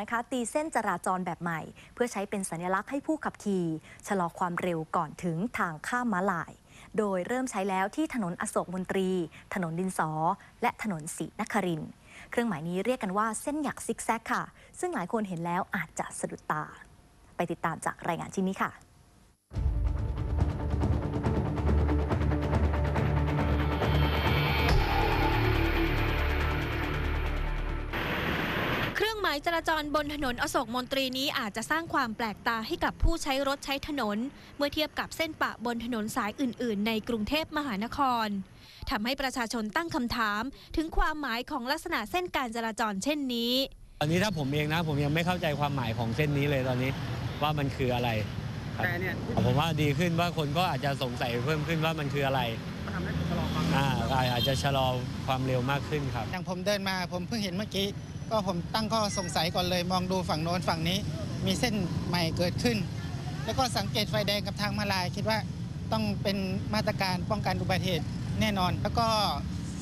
นะคะตีเส้นจราจรแบบใหม่ เพื่อใช้เป็นสัญลักษณ์ให้ผู้ขับขี่ชะลอความเร็วก่อนถึงทางข้ามม้าลาย โดยเริ่มใช้แล้วที่ถนนอโศกมนตรี ถนนดินสอ และถนนศรีนครินทร์เครื่องหมายนี้เรียกกันว่าเส้นหยักซิกแซกค่ะ ซึ่งหลายคนเห็นแล้วอาจจะสะดุดตา ไปติดตามจากรายงานชิ้นนี้ค่ะายจราจรบนถนนอโศกมนตรีนี้อาจจะสร้างความแปลกตาให้กับผู้ใช้รถใช้ถนน เมื่อเทียบกับเส้นปะบนถนนสายอื่น ๆ ในกรุงเทพมหานครทำให้ประชาชนตั้งคำถามถึงความหมายของลักษณะเส้นการจราจรเช่นนี้ตอนนี้ถ้าผมเองนะผมยังไม่เข้าใจความหมายของเส้นนี้เลยตอนนี้ว่ามันคืออะไรครับแต่เนี่ยผมว่าดีขึ้นว่าคนก็อาจจะสงสัยเพิ่มขึ้นว่ามันคืออะไรทำให้ชะลอความเร็วอ่าอาจจะชะลอความเร็วมากขึ้นครับอย่างผมเดินมาผมเพิ่งเห็นเมื่อกี้ ก็ผมตั้งข้อสงสัยก่อนเลย มองดูฝั่งโน้นฝั่งนี้ มีเส้นใหม่เกิดขึ้น แล้วก็สังเกตไฟแดงกับทางมาลายคิดว่าต้องเป็นมาตรการป้องกันอุบัติเหตุแน่นอน แล้วก็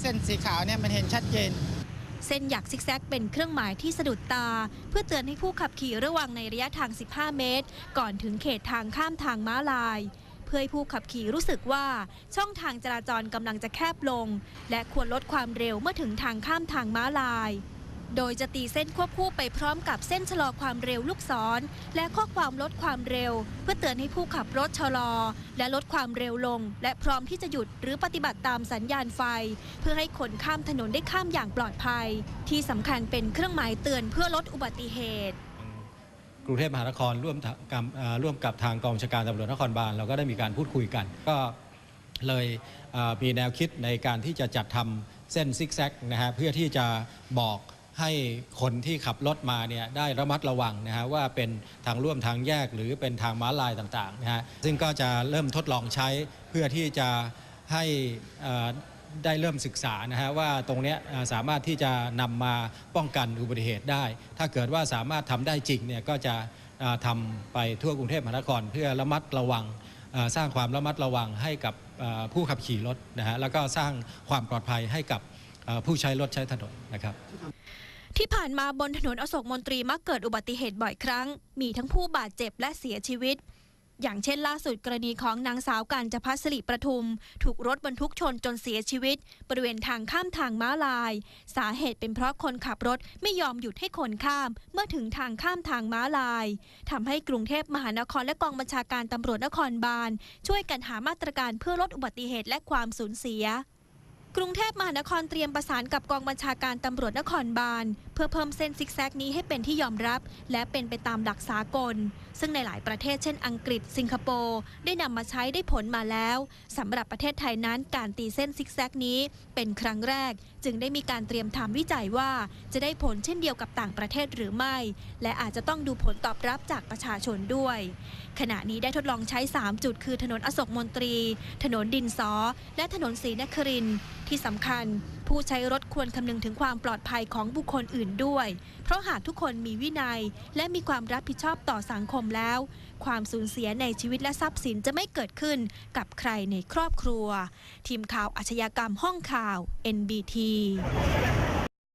เส้นสีขาวเนี่ยมันเห็นชัดเจน เส้นหยักซิกแซกเป็นเครื่องหมายที่สะดุดตา เพื่อเตือนให้ผู้ขับขี่ระวังในระยะทาง 15 เมตร ก่อนถึงเขตทางข้ามทางม้าลาย เพื่อให้ผู้ขับขี่รู้สึกว่าช่องทางจราจรกำลังจะแคบลง และควรลดความเร็วเมื่อถึงทางข้ามทางม้าลาย โดยจะตีเส้นควบคู่ไปพร้อมกับเส้นชะลอความเร็วลูกศร และข้อความลดความเร็ว เพื่อเตือนให้ผู้ขับรถชะลอ และลดความเร็วลง และพร้อมที่จะหยุดหรือปฏิบัติตามสัญญาณไฟ เพื่อให้คนข้ามถนนได้ข้ามอย่างปลอดภัย ที่สำคัญเป็นเครื่องหมายเตือนเพื่อลดอุบัติเหตุกรุงเทพมหานครร่วมกับร่วมกับทางกองชาการตำรวจนครบาลเราก็ได้มีการพูดคุยกัน ก็เลยมีแนวคิดในการที่จะจัดทำเส้นซิกแซกนะฮะเพื่อที่จะบอก ให้คนที่ขับรถมาเนี่ยได้ระมัดระวังนะฮะว่าเป็นทางร่วมทางแยกหรือเป็นทางม้าลายต่างๆนะฮะซึ่งก็จะเริ่มทดลองใช้เพื่อที่จะให้ได้เริ่มศึกษานะฮะว่าตรงเนี้ยสามารถที่จะนำมาป้องกันอุบัติเหตุได้ ถ้าเกิดว่าสามารถทำได้จริงเนี่ยก็จะทำไปทั่วกรุงเทพมหานครเพื่อระมัดระวังสร้างความระมัดระวังให้กับผู้ขับขี่รถนะฮะแล้วก็สร้างความปลอดภัยให้กับผู้ใช้รถใช้ถนนนะครับ ที่ผ่านมาบนถนนอโศกมนตรีมักเกิดอุบัติเหตุบ่อยครั้ง มีทั้งผู้บาดเจ็บและเสียชีวิต อย่างเช่นล่าสุดกรณีของนางสาวการจพัสริประทุม ถูกรถบรรทุกชนจนเสียชีวิต บริเวณทางข้ามทางม้าลาย สาเหตุเป็นเพราะคนขับรถไม่ยอมหยุดให้คนข้าม เมื่อถึงทางข้ามทางม้าลายทำให้กรุงเทพมหานครและกองบัญชาการตำรวจนครบาล ช่วยกันหามาตรการเพื่อลดอุบัติเหตุและความสูญเสีย กรุงเทพมหานครเตรียมประสานกับกองบัญชาการตำรวจนครบาล เพื่อเพิ่มเส้นซิกแซกนี้ให้เป็นที่ยอมรับ และเป็นไปตามหลักสากล ซึ่งในหลายประเทศเช่นอังกฤษ สิงคโปร์ได้นำมาใช้ได้ผลมาแล้วสำหรับประเทศไทยนั้นการตีเส้นซิกแซกนี้เป็นครั้งแรกจึงได้มีการเตรียมทำวิจัยว่า จะได้ผลเช่นเดียวกับต่างประเทศหรือไม่ และอาจจะต้องดูผลตอบรับจากประชาชนด้วย ขณะนี้ได้ทดลองใช้ 3 จุดคือถนนอโศกมนตรี ถนนดินสอ และถนนศรีนครินที่สำคัญ ผู้ใช้รถควรคำนึงถึงความปลอดภัยของบุคคลอื่นด้วย เพราะหากทุกคนมีวินัย และมีความรับผิดชอบต่อสังคมแล้ว ความสูญเสียในชีวิตและทรัพย์สินจะไม่เกิดขึ้นกับใครในครอบครัว ทีมข่าวอาชญากรรมห้องข่าว NBT